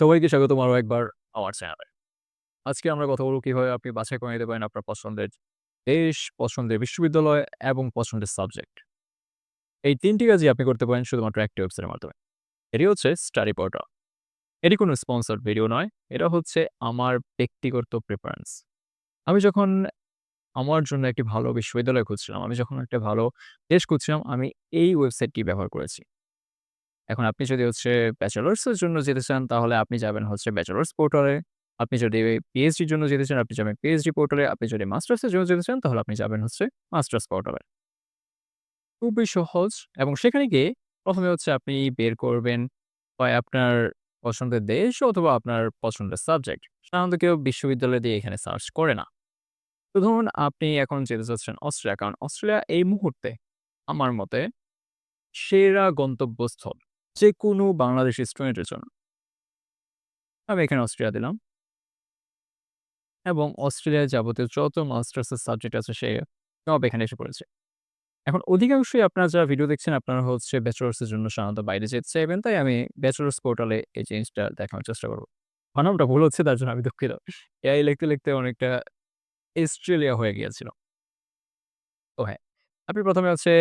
সবাইকে স্বাগতম আরও একবার আমার চ্যানেলে। আজকে আমরা কথা বলব কীভাবে আপনি বাছাই করে নিতে পারেন আপনার পছন্দের দেশ, পছন্দের বিশ্ববিদ্যালয় এবং পছন্দের সাবজেক্ট। এই ৩ টি কাজই আপনি করতে পারেন শুধুমাত্র একটি ওয়েবসাইটের মাধ্যমে। এটি হচ্ছে স্টাডি পোর্টাল। এটি কোনো স্পন্সরড ভিডিও নয়। এটা হচ্ছে আমার ব্যক্তিগত প্রেফারেন্স। আমি যখন আমার জন্য একটি ভালো বিশ্ববিদ্যালয় খুঁজছিলাম, আমি যখন একটা ভালো দেশ খুঁজছিলাম, আমি এই ওয়েবসাইটটি ব্যবহার করেছি। এখন আপনি যদি হচ্ছে ব্যাচেলার্সের জন্য যেতে চান, তাহলে আপনি যাবেন হচ্ছে ব্যাচেলার্স পোর্টালে। আপনি যদি পিএইচডির জন্য যেতে চান, আপনি যাবেন পিএইচডি পোর্টালে। আপনি যদি মাস্টার্সের জন্য যেতে চান, তাহলে আপনি যাবেন হচ্ছে মাস্টার্স পোর্টালে। খুবই সহজ এবং সেখানে গিয়ে ১ম এ হচ্ছে আপনি বের করবেন হয় আপনার পছন্দের দেশ অথবা আপনার পছন্দের সাবজেক্ট। সাধারণত কেউ বিশ্ববিদ্যালয় দিয়ে এখানে সার্চ করে না। তো ধরুন আপনি এখন যেতে চাচ্ছেন অস্ট্রেলিয়া। কারণ অস্ট্রেলিয়া এই মুহূর্তে আমার মতে সেরা গন্তব্যস্থল যেকোনো বাংলাদেশি স্টুডেন্টের জন্য। আমি এখানে অস্ট্রেলিয়া দিলাম। এবং অস্ট্রেলিয়ার যাবতীয় যত মাস্টার্সের সাবজেক্ট আছে সে সব এখানে এসে পড়েছে। এখন অধিকাংশই আপনারা যারা ভিডিও দেখছেন আপনারা হচ্ছে ব্যাচেলর্স এর জন্য সাধারণত বাইরে যেতে চাইবেন। তাই আমি ব্যাচেলর্স পোর্টালে এই জিনিসটা দেখানোর চেষ্টা করব বানানটা ভুল হচ্ছে তার জন্য আমি দুঃখিত। এআই লিখতে, লিখতে অনেকটা অস্ট্রেলিয়া হয়ে গিয়েছিল। তো হ্যাঁ, আপনি প্রথমে হচ্ছে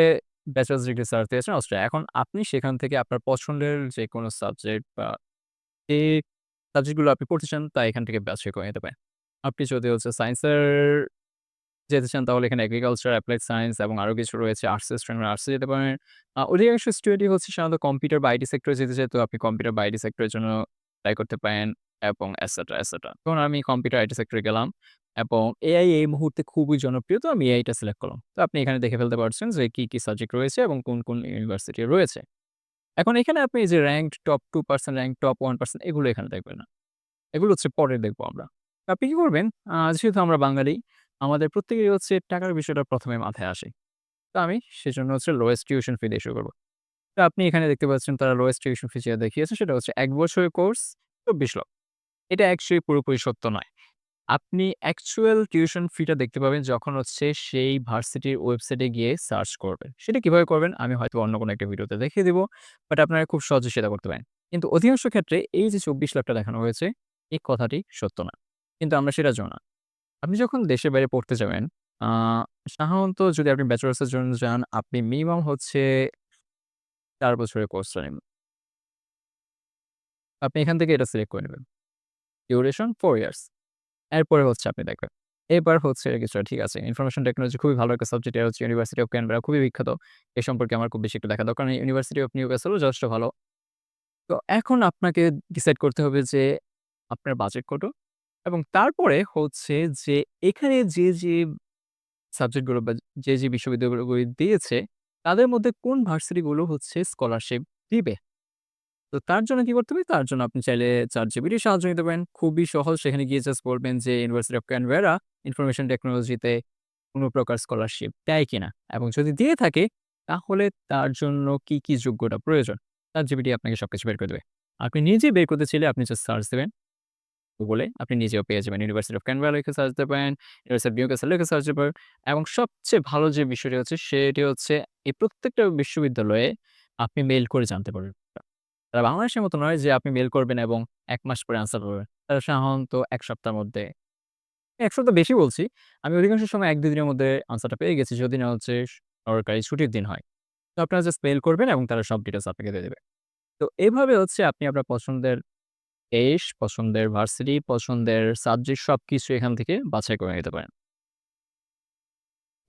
ব্যাচেলর্স ডিগ্রি সার্চ দিয়েছেন। এখন আপনি সেখান থেকে আপনার পছন্দের যেকোনো সাবজেক্ট বা যে সাবজেক্টগুলো আপনি পড়তে চান তা এখান থেকে বাছাই করে নিতে পারেন। আপনি যদি হচ্ছে সায়েন্সের যেতে চান তাহলে এখানে এগ্রিকালচার, অ্যাপ্লাইড সায়েন্স এবং আরও কিছু রয়েছে। আর্টসের স্টুডেন্টরা আর্টসে যেতে পারেন। অধিকাংশ স্টুডেন্টই হচ্ছে সাধারণত কম্পিউটার বা আইটি সেক্টরে যেতে চায়। তো আপনি কম্পিউটার বা আইটি সেক্টরের জন্য ট্রাই করতে পারেন এবং এটসেট্রা, এটসেট্রা। ধরুন আমি কম্পিউটার আইটি সেক্টরে গেলাম এবং এআই এই মুহূর্তে খুবই জনপ্রিয়। তো আমি এআইটা সিলেক্ট করলাম। তো আপনি এখানে দেখে ফেলতে পারছেন যে কি, কি সাবজেক্ট রয়েছে এবং কোন, কোন ইউনিভার্সিটি রয়েছে। এখন এখানে আপনি যে র‍্যাংকড টপ 2% র‍্যাংক টপ 1% এগুলো এখানে দেখবেন না। এগুলো হচ্ছে পরে দেখব আমরা। আপনি কি করবেন? যেহেতু আমরা বাঙালি, আমাদের প্রত্যেকেরই হচ্ছে টাকার বিষয়টা প্রথমে মাথায় আসে। তো আমি সেজন্য হচ্ছে লোয়েস্ট টিউশন ফি দিয়ে শুরু করব। তো আপনি এখানে দেখতে পাচ্ছেন তারা লোয়েস্ট টিউশন ফি যেটা দেখিয়েছে সেটা হচ্ছে এক বছরের কোর্স ২৪ লক্ষ। এটা অ্যাকচুয়ালি পুরোপুরি সত্য নয়। আপনি অ্যাকচুয়াল টিউশন ফিটা দেখতে পাবেন যখন হচ্ছে সেই ভার্সিটির ওয়েবসাইটে গিয়ে সার্চ করবেন। সেটা কীভাবে করবেন? আমি হয়তো অন্য কোনো একটা ভিডিওতে দেখিয়ে দিব। বাট আপনারা খুব সহজে সেটা করতে পারেন। কিন্তু অধিকাংশ ক্ষেত্রে এই যে চব্বিশ লাখটা দেখানো হয়েছে, এই কথাটি সত্য না। কিন্তু আমরা সেটা জন্য না। আপনি যখন দেশের বাইরে পড়তে যাবেন, সাধারণত যদি আপনি ব্যাচেলার্সের জন্য যান, আপনি মিনিমাম হচ্ছে চার বছরের কোর্সটা নিবেন। আপনি এখান থেকে এটা সিলেক্ট করে নিবেন। Duration 4 years. এরপরে হচ্ছে আপনি দেখবেন। এবার হচ্ছে কিছুটা ঠিক আছে। ইনফরমেশন টেকনোলজি খুবই ভালো একটা সাবজেক্ট। এটা হচ্ছে ইউনিভার্সিটি অফ ক্যানবেরা খুবই বিখ্যাত। এ সম্পর্কে আমার খুব বেশি একটু দেখা দরকার ইউনিভার্সিটি অফ নিউক্যাসলও যথেষ্ট ভালো। তো এখন আপনাকে ডিসাইড করতে হবে যে আপনার বাজেট কত এবং তারপরে হচ্ছে যে এখানে যে, যে সাবজেক্টগুলো বা যে, যে বিশ্ববিদ্যালয়গুলো দিয়েছে তাদের মধ্যে কোন ভার্সিটিগুলো হচ্ছে স্কলারশিপ দিবে। তো তার জন্য কি করতে হবে? তার জন্য আপনি চাইলে চার র সাহায্য নিতে পারেন। খুবই সহজ। সেখানে গিয়ে জাস্ট বলবেন যে ইউনিভার্সিটি অফ ক্যানবেরা ইনফরমেশন টেকনোলজিতে কোন প্রকার স্কলারশিপ দেয় কিনা এবং যদি দিয়ে থাকে তাহলে তার জন্য কি, কি যোগ্যতা প্রয়োজন। ChatGPT আপনাকে সবকিছু বের করে দেবে। আপনি নিজে বের করতে চাইলে আপনি জাস্ট সার্চ দেবেন গুগলে আপনি নিজেও পেয়ে যাবেন। ইউনিভার্সিটি অফ ক্যানবেরা লিখে সার্চ দিতে পারেন, ইউনিভার্সিটি অফ নিউক্যাসল লিখে সার্চ দিতে পারেন এবং সবচেয়ে ভালো যে বিষয়টি হচ্ছে সেটি হচ্ছে এই প্রত্যেকটা বিশ্ববিদ্যালয়ে আপনি মেইল করে জানতে পারবেন। তারা বাংলাদেশের মতো নয় যে আপনি মেল করবেন এবং এক মাস পরে আনসার পাবেন। তারা সাধারণত ১ সপ্তাহের মধ্যে এক সপ্তাহ বেশি বলছি। আমি অধিকাংশ সময় ১-২ দিনের মধ্যে আনসারটা পেয়ে গেছি যদি না হচ্ছে সরকারি ছুটির দিন হয়। তো আপনারা জাস্ট মেল করবেন এবং তারা সব ডিটেলস আপনাকে দিয়ে দেবে। তো এভাবে হচ্ছে আপনি আপনার পছন্দের দেশ, পছন্দের ভার্সিটি, পছন্দের সাবজেক্ট সবকিছু এখান থেকে বাছাই করে নিতে পারেন।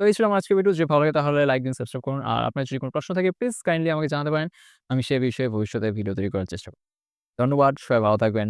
তো এই ছিল আমার আজকের ভিডিও। যদি ভালো লাগে তাহলে লাইক দিন, সাবস্ক্রাইব করুন। আর আপনার যদি কোনো প্রশ্ন থাকে প্লিজ কাইন্ডলি আমাকে জানাতে পারেন। আমি সে বিষয়ে ভবিষ্যতে ভিডিও তৈরি করার চেষ্টা করব। ধন্যবাদ। সবাই ভালো থাকবেন।